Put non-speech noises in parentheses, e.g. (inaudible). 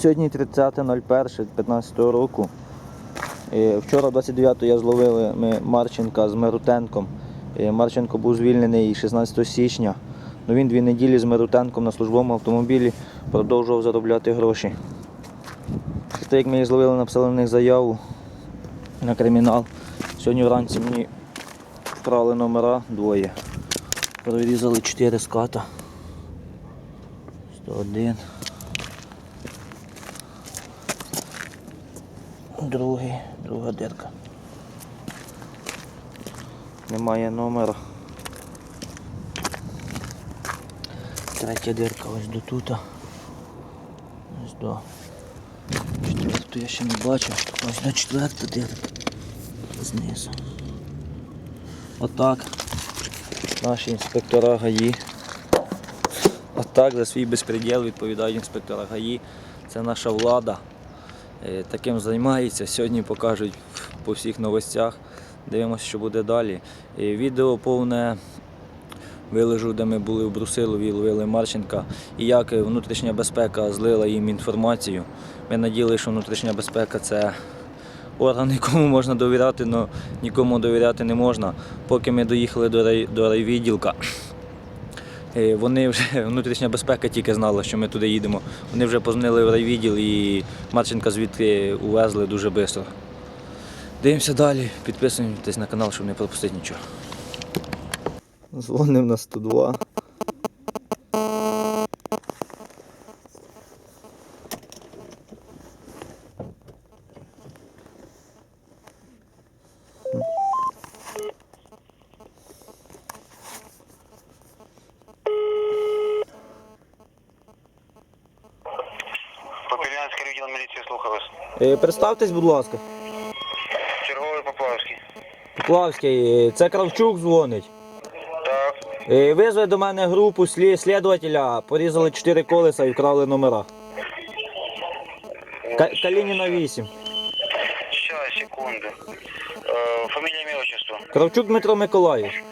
Сьогодні 30.01.15 року. Вчора 29-го я зловили ми Марченка з Мирутенком. Е, Марченко був звільнений 16 січня. Ну, він дві неділі з Мирутенком на службовому автомобілі продовжував заробляти гроші. Те, як ми їх зловили, написали на них заяву на кримінал. Сьогодні вранці мені вкрали номера двоє. Перерізали 4 ската. 101. Другий, друга дирка. Немає номера. Третя дирка ось до тут. Ось до. Четверту я ще не бачив. Ось до четверта дирка. Знизу. Отак. Наші інспектора ГАІ. Отак за свій безпреділ відповідають інспектора ГАІ. Це наша влада. Е, Таким займається. Сьогодні покажуть по всіх новостях. Дивимося, що буде далі. Е, Відео повне вилежу, де ми були в Брусилові, ловили Марченка. І як е, внутрішня безпека злила їм інформацію. Ми наділи, що внутрішня безпека це орган, (laughs) якому можна довіряти, але нікому довіряти не можна. Поки ми доїхали до, рай, до райвідділка, вони вже (laughs) внутрішня безпека тільки знала, що ми туди їдемо. Вони вже позвонили в райвідділ і Марченка звідти увезли дуже швидко. Дивимося далі, підписуємось на канал, щоб не пропустити нічого. Дзвонив на 102. Відділ міліції слухав вас. Е, Представтесь, будь ласка. Черговий Поплавський. Плавський, е, це Кравчук дзвонить. Так. Е, Визвали до мене групу слі- слідувателя, порізали 4 колеса і вкрали номера. Ка- Калініна 8. Щас, секунду. Е, фамілія ім'я отчество. Кравчук Дмитро Миколаївич.